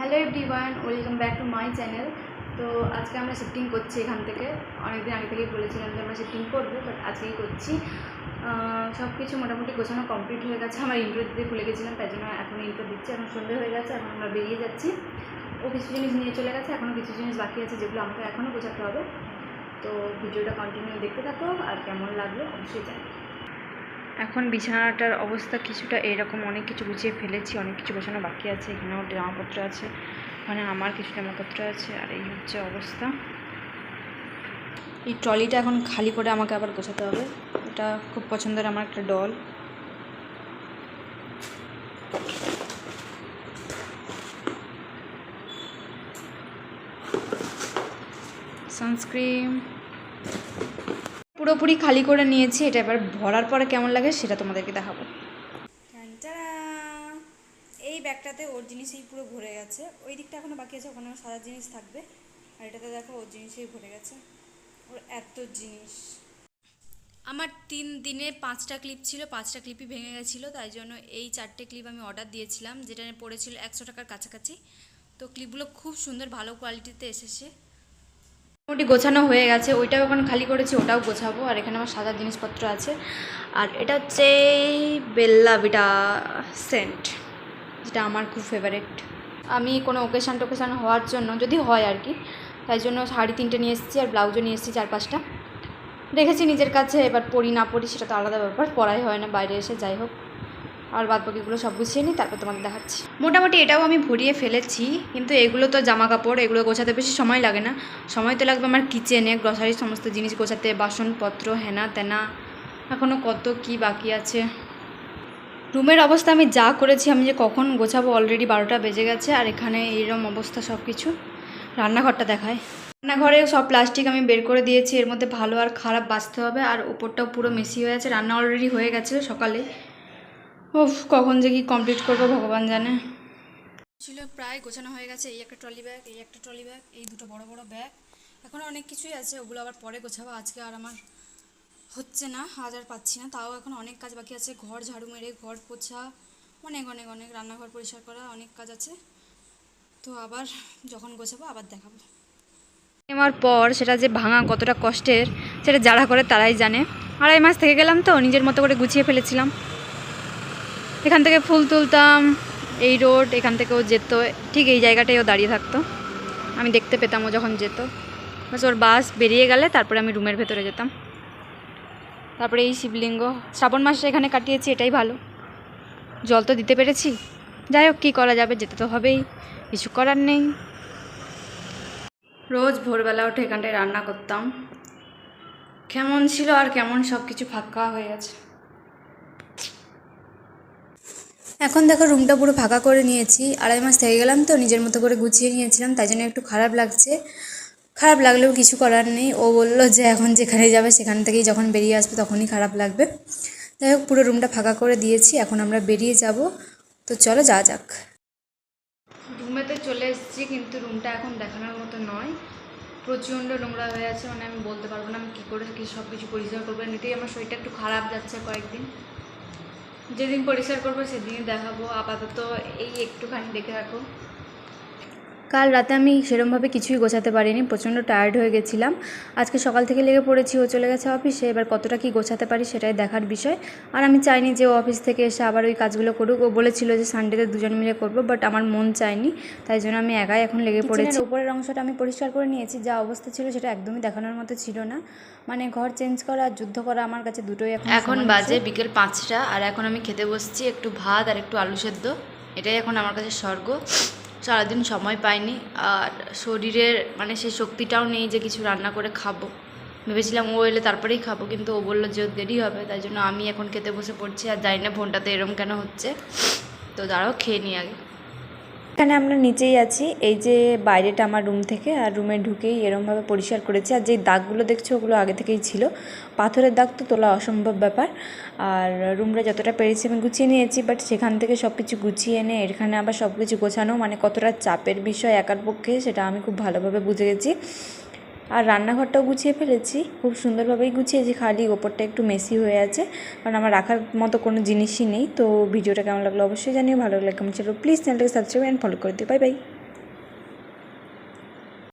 Hello everyone, welcome back to my channel. তো আজকে আমরা শিফটিং করছি এখান থেকে। অনেকদিন আগে থেকেই বলেছিলাম যে আমরা শিফটিং করব বাট আজকেই করছি। সব কিছু মোটামুটি গোছানো কমপ্লিট হয়ে গেছে। আমার ইন্ট্রো দিতে ভুলে গেছিলাম, তাই জন্য এখন ইন্ট্রো দিচ্ছি, এখন সন্ধে হয়ে গেছে, এখন আমরা বেরিয়ে যাচ্ছি। ও কিছু জিনিস নিয়ে চলে গেছে এখনও কিছু জিনিস বাকি আছে যেগুলো আমাকে এখনও গোছাতে হবে। তো ভিডিওটা কন্টিনিউ দেখতে থাকো, আর কেমন লাগল অবশ্যই জানি এখন বিছানাটার অবস্থা কিছুটা এরকম, অনেক কিছু গুছিয়ে ফেলেছি, অনেক কিছু গোছানো বাকি আছে, এখানেও জামাপত্র আছে মানে আমার কিছু জামাপত্র আছে, আর এই হচ্ছে অবস্থা। এই ট্রলিটা এখন খালি করে আমাকে আবার গোছাতে হবে, এটা খুব পছন্দের আমার একটা ডল। সানস্ক্রিন পুরোপুরি খালি করে নিয়েছি এটা এবার ভরার পরে কেমন লাগে সেটা তোমাদেরকে দেখাবো। এই ব্যাগটাতে ওর জিনিসেই পুরো ভরে গেছে। ওই দিকটা এখনও বাকি আছে ওখানে সাদা জিনিস থাকবে। আর এটাতে দেখো ওর জিনিসেই ভরে গেছে। ওর এত জিনিস। আমার তিন দিনে পাঁচটা ক্লিপ ছিল পাঁচটা ক্লিপই ভেঙে গেছিল তাই জন্য এই চারটে ক্লিপ আমি অর্ডার দিয়েছিলাম যেটা পড়েছিল একশো টাকার কাছাকাছি। তো ক্লিপগুলো খুব সুন্দর ভালো কোয়ালিটিতে এসেছে। মোটামুটি গোছানো হয়ে গেছে, ওইটাও এখন খালি করেছি, ওটাও গোছাবো, আর এখানে আমার সাদা জিনিসপত্র আছে। আর এটা হচ্ছে বেল্লা বিটা সেন্ট, যেটা আমার খুব ফেভারিট আমি কোনো ওকেশান টোকেশান হওয়ার জন্য, যদি হয় আর কি, তাই জন্য শাড়ি তিনটে নিয়ে এসেছি আর ব্লাউজও নিয়ে এসেছি চার পাঁচটা। রেখেছি নিজের কাছে, এবার পরি না পরি সেটা তো আলাদা ব্যাপার পড়াই হয় না, বাইরে এসে যাই হোক। আর বাদ বাকিগুলো সব গুছিয়ে নিই, তারপর তোমাদের দেখাচ্ছি। মোটামুটি এটাও আমি ভরিয়ে ফেলেছি, কিন্তু এগুলো তো জামা কাপড় এগুলো গোছাতে বেশি সময় লাগে না। সময় তো লাগবে আমার কিচেনে গ্রসারির সমস্ত জিনিস গোছাতে, বাসনপত্র, হেনা তেনা এখনও কত কি বাকি আছে। রুমের অবস্থা আমি যা করেছি, আমি যে কখন গোছাবো অলরেডি বারোটা বেজে গেছে, আর এখানে এইরকম অবস্থা সব কিছু রান্নাঘরটা দেখায় রান্নাঘরে সব প্লাস্টিক আমি বের করে দিয়েছি, এর মধ্যে ভালো আর খারাপ বাঁচতে হবে, আর ওপরটাও পুরো মেশি হয়ে আছে, রান্না অলরেডি হয়ে গেছে সকালে। কখন যে কি কমপ্লিট করব ভগবান জানে। ছিল প্রায় গোছানো হয়ে গেছে এই একটা ট্রলি ব্যাগ এই একটা ট্রলি ব্যাগ এই দুটো বড় বড় ব্যাগ এখনও অনেক কিছুই আছে ওগুলো আবার পরে গোছাবো। আজকে আর আমার হচ্ছে না আজ আর পাচ্ছি না। তাও এখন অনেক কাজ বাকি আছে ঘর ঝাড়ু মেরে ঘর পোছা অনেক অনেক অনেক রান্নাঘর পরিষ্কার করা অনেক কাজ আছে। তো আবার যখন গোছাবো আবার দেখাবো। নেওয়ার পর সেটা যে ভাঙা কতটা কষ্টের সেটা যারা করে তারাই জানে। আড়াই মাস থেকে গেলাম তো নিজের মতো করে গুছিয়ে ফেলেছিলাম। এখান থেকে ফুল তুলতাম, এই রোড, এখান থেকেও যেত, ঠিক এই জায়গাটায় ও দাঁড়িয়ে থাকতো। আমি দেখতে পেতাম ও যখন যেত। বাস ওর বাস বেরিয়ে গেলে তারপরে আমি রুমের ভেতরে যেতাম। তারপরে এই শিবলিঙ্গ, শ্রাবণ মাসে এখানে কাটিয়েছি, এটাই ভালো। জল তো দিতে পেরেছি। যাই হোক, কী করা যাবে, যেতে তো হবেই, কিছু করার নেই। রোজ ভোরবেলা উঠে এখানটায় রান্না করতাম। কেমন ছিল আর কেমন সব কিছু ফাঁকা হয়ে গেছে এখন দেখো রুমটা পুরো ফাঁকা করে নিয়েছি। আড়াই মাস থেকে গেলাম তো, নিজের মতো করে গুছিয়ে নিয়েছিলাম, তাই জন্য একটু খারাপ লাগছে। খারাপ লাগলেও কিছু করার নেই। ও বলল যে এখন যেখানে যাবে সেখান থেকেই যখন বেরিয়ে আসবে তখনই খারাপ লাগবে। যাই হোক, পুরো রুমটা ফাঁকা করে দিয়েছি, এখন আমরা বেরিয়ে যাব। তো চলো যা যাক। রুমেতে চলে এসেছি, কিন্তু রুমটা এখন দেখানোর মতো নয়। প্রচণ্ড নোংরা হয়ে আছে মানে আমি বলতে পারব না আমি কী করে কি সব কিছু পরিষ্কার করব। এমনিতেই আমার শরীরটা একটু খারাপ যাচ্ছে কয়েকদিন। যেদিন পরিষ্কার করব সেদিনই দেখাবো। আপাতত এই একটুখানি দেখে রাখো। কাল রাতে আমি সেরমভাবে কিছুই গোছাতে পারিনি প্রচণ্ড টায়ার্ড হয়ে গেছিলাম। আজকে সকাল থেকে লেগে পড়েছি ও চলে গেছে অফিসে এবার কতটা কি গোছাতে পারি সেটাই দেখার বিষয়। আর আমি চাইনি যে ও অফিস থেকে এসে আবার ওই কাজগুলো করুক। ও বলেছিল যে সানডেতে দুজন মিলে করব বাট আমার মন চায়নি তাই জন্য আমি একাই এখন লেগে পড়েছি। উপরের অংশটা আমি পরিষ্কার করে নিয়েছি যা অবস্থা ছিল সেটা একদমই দেখানোর মতো ছিল না। মানে ঘর চেঞ্জ করা আর যুদ্ধ করা আমার কাছে দুটোই এখন এখন বাজে বিকেল পাঁচটা আর এখন আমি খেতে বসছি একটু ভাত আর একটু আলু সেদ্ধ এটাই এখন আমার কাছে স্বর্গ। সারাদিন সময় পাইনি আর শরীরের মানে সেই শক্তিটাও নেই যে কিছু রান্না করে খাব। ভেবেছিলাম ও এলে তারপরেই খাব, কিন্তু ও বলল যে দেরি হবে, তাই জন্য আমি এখন খেতে বসে পড়ছি আর জানি না ফোনটাতে এরম কেন হচ্ছে। তো দাঁড়াও, খেয়ে নিই আগে। এখানে আমরা নিচেই আছি। এই যে বাইরেটা আমার রুম থেকে, আর রুমে ঢুকেই এরমভাবে পরিষ্কার করেছি। আর যে দাগগুলো দেখছ, ওগুলো আগে থেকেই ছিল। পাথরের দাগ তো তোলা অসম্ভব ব্যাপার। আর রুমটা যতটা পেরেছি আমি গুছিয়ে নিয়েছি বাট সেখান থেকে সব কিছু গুছিয়ে এনে এখানে আবার সব কিছু গোছানো মানে কতটা চাপের বিষয় একার পক্ষে, সেটা আমি খুব ভালোভাবে বুঝে গেছি। আর রান্নাঘরটাও গুছিয়ে ফেলেছি। খুব সুন্দরভাবেই গুছিয়েছি খালি ওপরটা একটু মেসি হয়ে আছে। কারণ আমার রাখার মতো কোনো জিনিসই নেই। তো ভিডিওটা কেমন লাগল অবশ্যই জানিও। ভালো লাগলে কমেন্ট ছিল প্লিজ চ্যানেলটাকে সাবস্ক্রাইব অ্যান্ড ফলো করে দিও। Bye bye